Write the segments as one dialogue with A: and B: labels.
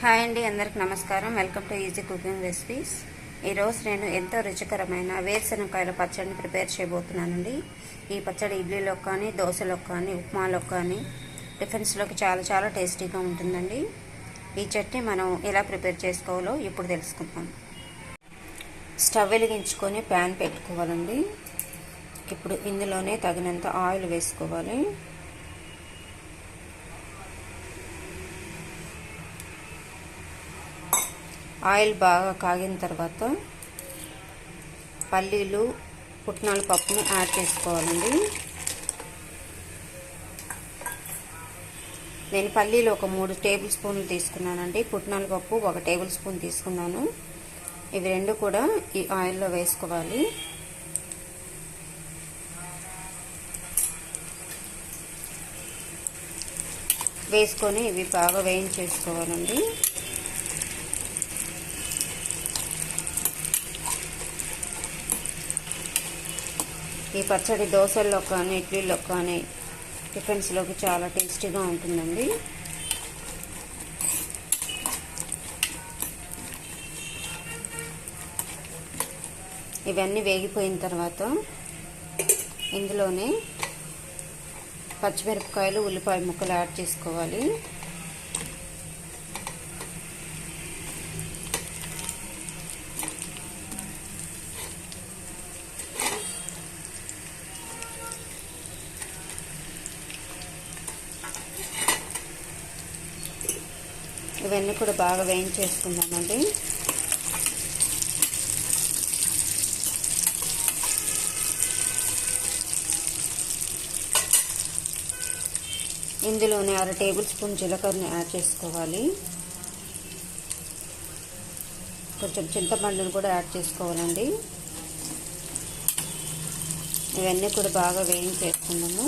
A: Hi అండి అందరికి నమస్కారం. Welcome to easy cooking recipes ఈరోజు నేను ఎంతో రుచికరమైన వేరుశనగకాయల పచ్చడిని ప్రిపేర్ చేయబోతున్నానండి. ఈ పచ్చడి ఇడ్లీలో కానీ దోశలో కానీ ఉప్మాలో కానీ టిఫిన్స్లోకి చాలా చాలా టేస్టీగా ఉంటుందండి. ఈ చట్నీ మనం ఎలా ప్రిపేర్ చేసుకోవాలో ఇప్పుడు తెలుసుకుందాం. స్టవ్ వెలిగించుకొని ప్యాన్ పెట్టుకోవాలండి. ఇప్పుడు ఇందులోనే తగినంత ఆయిల్ వేసుకోవాలి. ఆయిల్ బాగా కాగిన తర్వాత పల్లీలు పుట్నాల పప్పును యాడ్ చేసుకోవాలండి. నేను పల్లీలు ఒక మూడు టేబుల్ స్పూన్లు తీసుకున్నానండి. పుట్నాల పప్పు ఒక టేబుల్ స్పూన్ తీసుకున్నాను. ఇవి రెండు కూడా ఈ ఆయిల్లో వేసుకోవాలి. వేసుకొని ఇవి బాగా వేయించేసుకోవాలండి. ఈ పచ్చడి దోశల్లో కానీ ఇడ్లీలో కానీ టిఫిన్స్లోకి చాలా టేస్టీగా ఉంటుందండి. ఇవన్నీ వేగిపోయిన తర్వాత ఇందులోనే పచ్చిమిరపకాయలు ఉల్లిపాయ ముక్కలు యాడ్ చేసుకోవాలి. ఇవన్నీ కూడా బాగా వేయించేసుకుందామండి. ఇందులోనే అర టేబుల్ స్పూన్ జీలకర్రని యాడ్ చేసుకోవాలి. కొంచెం చింతపండును కూడా యాడ్ చేసుకోవాలండి. ఇవన్నీ కూడా బాగా వేయించేసుకుందాము.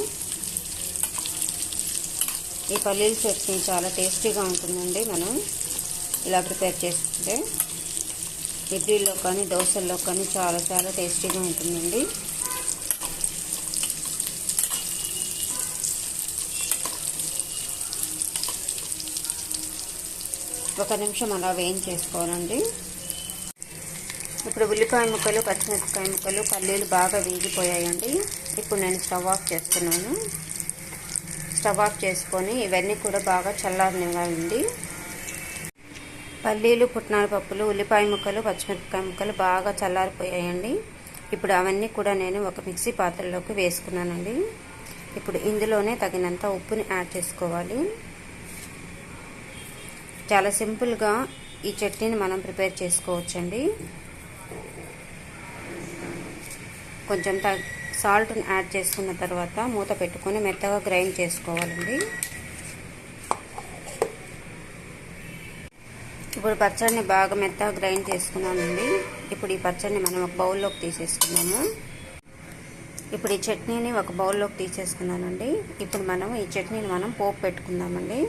A: ఈ పల్లీల చట్నీ చాలా టేస్టీగా ఉంటుందండి మనం ఇలా ప్రిపేర్ చేసుకుంటే. ఇడ్లీలో కానీ దోశల్లో కానీ చాలా చాలా టేస్టీగా ఉంటుందండి. ఒక నిమిషం అలా వేయించేసుకోవాలండి. ఇప్పుడు ఉల్లిపాయ ముక్కలు పచ్చిమిరపకాయ ముక్కలు పల్లీలు బాగా వేగిపోయాయండి. ఇప్పుడు నేను స్టవ్ ఆఫ్ చేస్తున్నాను. స్టవ్ ఆఫ్ చేసుకొని ఇవన్నీ కూడా బాగా చల్లారనివ్వండి. పల్లీలు పుట్నాల పప్పులు ఉల్లిపాయ ముక్కలు పచ్చిమిరపకాయ ముక్కలు బాగా చల్లారిపోయాయండి. ఇప్పుడు అవన్నీ కూడా నేను ఒక మిక్సీ పాత్రలోకి వేసుకున్నానండి. ఇప్పుడు ఇందులోనే తగినంత ఉప్పుని యాడ్ చేసుకోవాలి. చాలా సింపుల్గా ఈ చట్నీని మనం ప్రిపేర్ చేసుకోవచ్చండి. కొంచెం సాల్ట్ని యాడ్ చేసుకున్న తర్వాత మూత పెట్టుకొని మెత్తగా గ్రైండ్ చేసుకోవాలండి. ఇప్పుడు పచ్చడిని బాగా మెత్తగా గ్రైండ్ చేసుకున్నామండి. ఇప్పుడు ఈ పచ్చడిని మనం ఒక బౌల్లోకి తీసేసుకున్నాము ఇప్పుడు ఈ చట్నీని ఒక బౌల్లోకి తీసేసుకున్నానండి. ఇప్పుడు మనం ఈ చట్నీని మనం పోపు పెట్టుకుందామండి.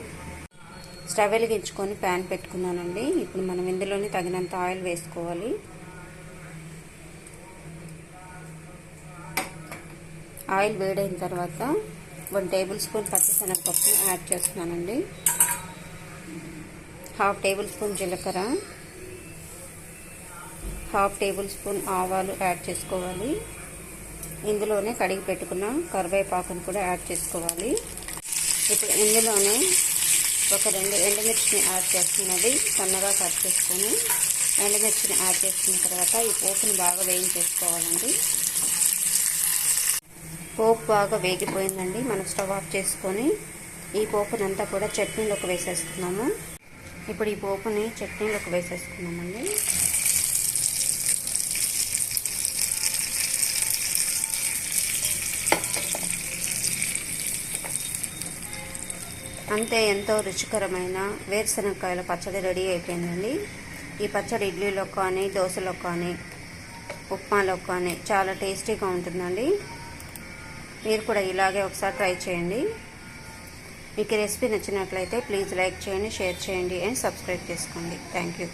A: స్టవ్ వెలిగించుకొని ప్యాన్ పెట్టుకున్నానండి. ఇప్పుడు మనం ఇందులోనే తగినంత ఆయిల్ వేసుకోవాలి. ఆయిల్ వేడైన తర్వాత వన్ టేబుల్ స్పూన్ పచ్చిశనగపప్పు యాడ్ చేస్తున్నానండి. హాఫ్ టేబుల్ స్పూన్ జీలకర్ర హాఫ్ టేబుల్ స్పూన్ ఆవాలు యాడ్ చేసుకోవాలి. ఇందులోనే కడిగి పెట్టుకున్న కరివేపాకును కూడా యాడ్ చేసుకోవాలి. ఇప్పుడు ఇందులోనే ఒక రెండు ఎండుమిర్చిని యాడ్ చేస్తున్నది సన్నగా కట్ చేసుకొని ఎండుమిర్చిని యాడ్ చేసుకున్న తర్వాత ఈ పోపుని బాగా వేయించేసుకోవాలండి. పోపు బాగా వేగిపోయిందండి. మనం స్టవ్ ఆఫ్ చేసుకొని ఈ పోపునంతా కూడా చట్నీలోకి వేసేసుకున్నాము. ఇప్పుడు ఈ పోపుని చట్నీలోకి వేసేసుకున్నామండి. అంతే ఎంతో రుచికరమైన వేరుశనగకాయల పచ్చడి రెడీ అయిపోయిందండి. ఈ పచ్చడి ఇడ్లీలో కానీ దోశలో కానీ ఉప్మాలో కానీ చాలా టేస్టీగా ఉంటుందండి. మీరు కూడా ఇలాగే ఒకసారి ట్రై చేయండి. మీకు రెసిపీ నచ్చినట్లయితే ప్లీజ్ లైక్ చేయండి షేర్ చేయండి అండ్ సబ్స్క్రైబ్ చేసుకోండి. Thank you.